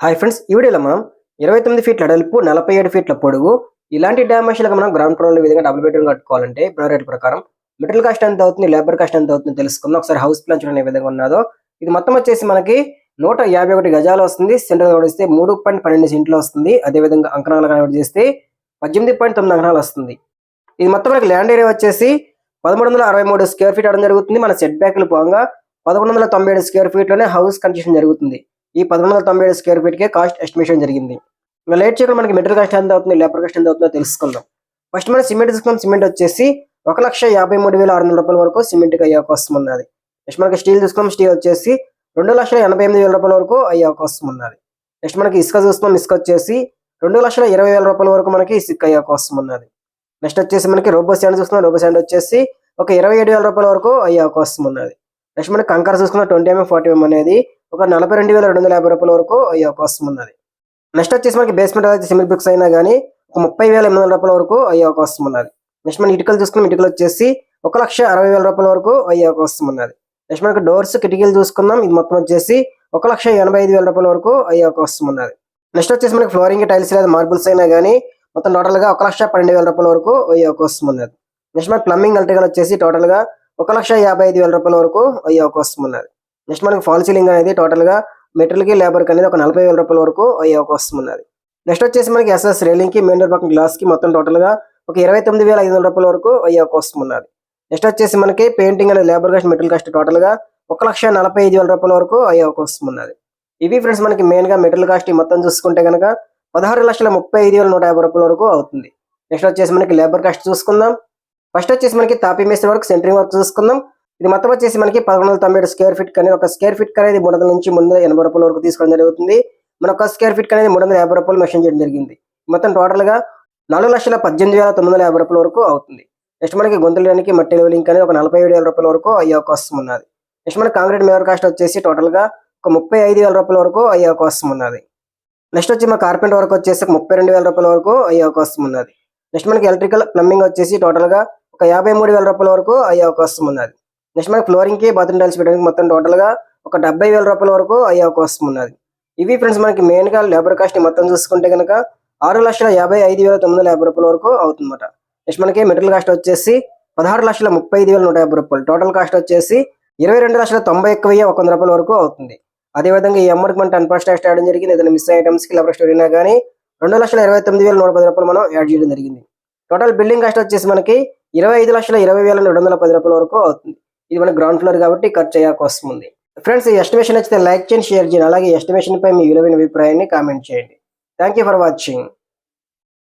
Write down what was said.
Hi friends ఈ వీడియోలో మనం ఇరవై తొమ్మిది ఫీట్ల అడల్పు నలభై ఏడు ఫీట్ల పొడుగు ఇలాంటి డామేషన్లకు మనం గ్రౌండ్ ఫ్లోర్లో విధంగా డబుల్ బెడ్రూమ్ కట్టుకోవాలంటే ఇప్పుడు రేట్ ప్రకారం మెటీరియల్ కాస్ట్ ఎంత అవుతుంది లేబర్ కాస్ట్ ఎంత అవుతుంది తెలుసుకుందాం. ఒకసారి హౌస్ ప్లాన్ చూడండి ఏ విధంగా ఉన్నదో. ఇది మొత్తం వచ్చేసి మనకి నూట యాభై ఒకటి గజాలు వస్తుంది. సెంట్రల్ కనిపిస్తే మూడు పాయింట్ పన్నెండు సెంట్లు వస్తుంది. అదేవిధంగా అంకణాలు కన్వర్ట్ చేస్తే పద్దెనిమిది పాయింట్ తొమ్మిది అంకణాలు వస్తుంది. ఇది మొత్తం మనకి ల్యాండ్ ఏరియా వచ్చేసి పదమూడు వందల అరవై మూడు స్క్వేర్ ఫీట్ అవడం జరుగుతుంది. మన సెట్ బ్యాక్లు పోగా పదకొండు వందల తొంభై ఏడు స్క్వేర్ ఫీట్లోనే హౌస్ కన్స్ట్రక్షన్ జరుగుతుంది. ఈ పదమూడు వందల తొంభై ఏడు స్క్వేర్ ఫీట్ కే కాస్ట్ ఎస్టిమేషన్ జరిగింది. ఇంకా లేట్ చేయకుండా మనకి మెటీరియల్ కాస్ట్ ఎంత అవుతుంది లేబర్ కాస్ట్ ఎంత అవుతుందో తెలుసుకుందాం. ఫస్ట్ మనం సిమెంట్ తీసుకున్నాం సిమెంట్ వచ్చేసి ఒక లక్ష యాభై మూడు వేల ఆరు వందల రూపాయల వరకు సిమెంట్కి అయ్యే అవకాశం ఉన్నది. నెక్స్ట్ మనకి స్టీల్ తీసుకున్నాం స్టీల్ వచ్చేసి రెండు లక్షల ఎనభై ఎనిమిది వేల రూపాయల వరకు అయ్యే అవకాశం ఉన్నది. నెక్స్ట్ మనకి ఇసుక చూసుకున్నాం ఇసుక వచ్చేసి రెండు లక్షల ఇరవై వేల రూపాయల వరకు మనకి ఇసుక అయ్యే అవకాశం ఉన్నది. నెక్స్ట్ వచ్చేసి మనకి రోబో శాండ్ చూసుకున్నాం రోబో శాండ్ వచ్చేసి ఒక ఇరవై ఏడు వేల రూపాయల వరకు అయ్యే అవకాశం ఉన్నది. నెక్స్ట్ మనకి కంకర చూసుకున్న ట్వంటీ ఎంఎం ఫార్టీ ఎంఎం అనేది ఒక నలభై రెండు వేల రెండు వందల యాభై రూపాయల వరకు ఈ అవకాశం ఉన్నది. నెక్స్ట్ వచ్చేసి మనకి బేస్మెంట్ అయితే సిమెంట్ బ్రిక్స్ అయినా కానీ ఒక ముప్పై వేల ఎనిమిది వందల రూపాయల వరకు అయ్యే అవకాశం ఉన్నది. నెక్స్ట్ మనకి ఇటుకలు చూసుకున్నాం ఇటుకలు వచ్చేసి ఒక లక్ష అరవై వేల రూపాయల వరకు అయ్యే అవకాశం ఉన్నది. నెక్స్ట్ మనకి డోర్స్ కిటికీలు చూసుకుందాం. ఇది మొత్తం వచ్చేసి ఒక లక్ష ఎనభై ఐదు వేల రూపాయల వరకు అయ్యే అవకాశం ఉన్నది. నెక్స్ట్ వచ్చేసి మనకి ఫ్లోరింగ్ టైల్స్ లేదా మార్బుల్స్ అయినా కానీ మొత్తం టోటల్గా ఒక లక్ష పన్నెండు వేల రూపాయల వరకు అయ్యే అవకాశం ఉన్నది. నెక్స్ట్ మనకి ప్లంబింగ్ ఎలక్ట్రికల్ వచ్చేసి టోటల్గా ఒక లక్ష యాభై ఐదు వేల రూపాయల వరకు అయ్యే అవకాశం ఉన్నది. నెక్స్ట్ మనకి ఫాల్ సీలింగ్ అనేది టోటల్గా లేబర్కి కి లేబర్కి అనేది ఒక నలభై వేల రూపాయల వరకు అయ్యే అవకాశం ఉన్నది. నెక్స్ట్ వచ్చేసి మనకి ఎస్ఎస్ రేలింగ్కి మెయిన్ డోర్ పక్కన గ్లాస్కి మొత్తం టోటల్గా ఒక ఇరవై తొమ్మిది వేల ఐదు వందల రూపాయల వరకు అయ్యే అవకాశం ఉన్నది. నెక్స్ట్ వచ్చేసి మనకి పెయింటింగ్ అనేది లేబర్ కాస్ట్ మెటీరియల్ కాస్ట్ టోటల్గా ఒక లక్ష నలభై ఐదు వేల రూపాయల వరకు అయ్యే అవకాశం ఉన్నది. ఇవి ఫ్రెండ్స్ మనకి మెయిన్గా మెటీరియల్ కాస్ట్ ఈ మొత్తం చూసుకుంటే కనుక పదహారు లక్షల ముప్పై ఐదు వేల నూట యాభై రూపాయల వరకు అవుతుంది. నెక్స్ట్ వచ్చేసి మనకి లేబర్ కాస్ట్ చూసుకుందాం. ఫస్ట్ వచ్చేసి మనకి తాపీ మేస్త్రి వర్క్ సెంటరింగ్ వర్క్ చూసుకుందాం. ఇది మొత్తం వచ్చేసి మనకి పదకొండు వందల తొంభై స్క్వేర్ ఫీట్ కానీ ఒక స్క్వేర్ ఫీట్ అనేది మూడు వందల నుంచి మూడు వందల ఎనభై రూపాయల వరకు తీసుకోవడం జరుగుతుంది. మన ఒక స్క్వేర్ ఫీట్ అనేది మూడు వందల యాభై రూపాయలు మెషిన్ చేయడం జరిగింది. మొత్తం టోటల్గా నాలుగు లక్షల పద్దెనిమిది వేల తొమ్మిది వందల యాభై రూపాయల వరకు అవుతుంది. నెక్స్ట్ మనకి గొంతులడానికి మట్టి లెవెలింగ్ అనేది ఒక నలభై ఏడు వేల రూపాయల వరకు అయ్యే అవకాశం ఉన్నది. నెక్స్ట్ మనకి కాంక్రీట్ మేవర్ కాస్ట్ వచ్చేసి టోటల్గా ఒక ముప్పై ఐదు వేల రూపాయల వరకు అయ్యే అవకాశం ఉన్నది. నెక్స్ట్ వచ్చి మా కార్పెంట్ వర్క్ వచ్చేసి ముప్పై రెండు వేల రూపాయల వరకు అయ్యే అవకాశం ఉన్నది. నెక్స్ట్ మనకి ఎలక్ట్రికల్ ప్లంబింగ్ వచ్చేసి టోటల్గా ఒక యాభై మూడు వేల రూపాయల వరకు అయ్యే అవకాశం ఉన్నది. నెక్స్ట్ మనకి ఫ్లోరింగ్కి బాత్రూమ్ టైల్స్ పెట్టడానికి మొత్తం టోటల్గా ఒక డెబ్బై వేల రూపాయల వరకు అయ్యే అవకాశం ఉన్నది. ఇవి ఫ్రెండ్స్ మనకి మెయిన్గా లేబర్ కాస్ట్ మొత్తం చూసుకుంటే కనుక ఆరు లక్షల యాభై ఐదు వేల తొమ్మిది వందల యాభై రూపాయల వరకు అవుతుందన్నమాట. నెక్స్ట్ మనకి మెటీరియల్ కాస్ట్ వచ్చేసి పదహారు లక్షల ముప్పై ఐదు వేల నూట యాభై రూపాయలు. టోటల్ కాస్ట్ వచ్చేసి ఇరవై రెండు లక్షల తొంభై ఒక్క వెయ్యి ఒక వంద రూపాయల వరకు అవుతుంది. అదేవిధంగా ఈ అమ్మడికి మనం టెన్ పర్సెంట్ ట్యాక్స్ చేయడం జరిగింది. ఏదైనా మిస్ ఐటమ్స్కి లేబర్ స్టోర్ అయినా కానీ రెండు లక్షల ఇరవై తొమ్మిది వేల నూట పది రూపాయలు మనం యాడ్ చేయడం జరిగింది. టోటల్ బిల్డింగ్ కాస్ట్ వచ్చేసి మనకి ఇరవై ఐదు లక్షల ఇరవై వేల రెండు వందల పది రూపాయల వరకు అవుతుంది. ఇది మన గ్రౌండ్ ఫ్లోర్ కాబట్టి ఖర్చు అయ్యాక వస్తుంది ఫ్రెండ్స్ ఈ ఎస్టిమేషన్ నచ్చితే లైక్ చేయండి షేర్ చేయండి. అలాగే ఎస్టిమేషన్ పై మీ విలువైన అభిప్రాయాన్ని కామెంట్ చేయండి. Thank you for watching